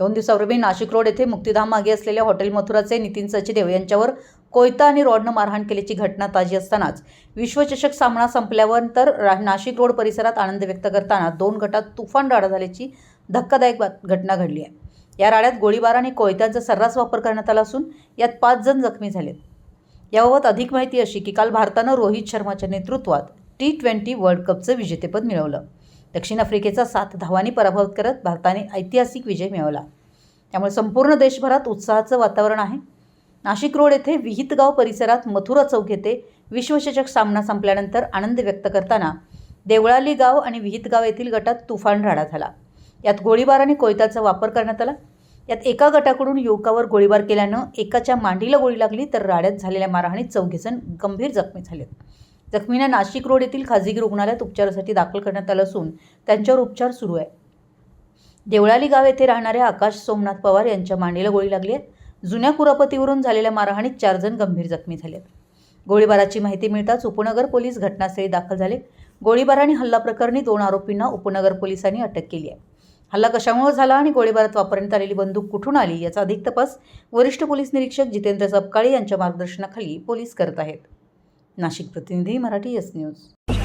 दोन दिवसापूर्वी नाशिक रोड येथे मुक्तिधाम मागे असलेल्या हॉटेल मथुराचे नितीन सचदेव यांच्यावर कोयता आणि रॉडनं मारहाण केल्याची घटना ताजी असतानाच विश्वचषक सामना संपल्यानंतर रा नाशिक रोड परिसरात आनंद व्यक्त करताना दोन गटात तुफान राडा झाल्याची धक्कादायक घटना घडली आहे. या राड्यात गोळीबार आणि कोयत्यांचा सर्रास वापर करण्यात आला असून यात पाच जण जखमी झालेत. याबाबत अधिक माहिती अशी की काल भारतानं रोहित शर्माच्या नेतृत्वात टी ट्वेंटी वर्ल्ड कपचं विजेतेपद मिळवलं. दक्षिण आफ्रिकेचा सात धावांनी पराभव करत भारताने ऐतिहासिक विजय मिळवला. त्यामुळे संपूर्ण देशभरात उत्साहाचं वातावरण आहे. नाशिक रोड येथे विहितगाव परिसरात मथुरा चौक येथे विश्वचषक सामना संपल्यानंतर आनंद व्यक्त करताना देवळाली गाव आणि विहितगाव येथील गटात तुफान राडा झाला. यात गोळीबार आणि कोयताचा वापर करण्यात आला. यात एका गटाकडून युवकावर गोळीबार केल्यानं एकाच्या मांडीला गोळी लागली तर राड्यात झालेल्या मारहाणीत चौघेजण गंभीर जखमी झालेत. जखमींना नाशिक रोड येथील खाजगी रुग्णालयात उपचारासाठी दाखल करण्यात आलं असून त्यांच्यावर उपचार सुरू आहे. देवळाली गाव येथे राहणाऱ्या आकाश सोमनाथ पवार यांच्या मांडीला गोळी लागली आहे जुन्या कुरापतीवरून झालेल्या मारहाणीत चार जण गंभीर जखमी झाले गोळीबाराची माहिती मिळताच उपनगर पोलीस घटनास्थळी दाखल झाले. गोळीबार आणि हल्ला प्रकरणी दोन आरोपींना उपनगर पोलिसांनी अटक केली आहे. हल्ला कशामुळे झाला आणि गोळीबारात वापरण्यात आलेली बंदूक कुठून आली याचा अधिक तपास वरिष्ठ पोलीस निरीक्षक जितेंद्र सपकाळे यांच्या मार्गदर्शनाखाली पोलीस करत आहेत. नाशिक प्रतिनिधी मराठी एस न्यूज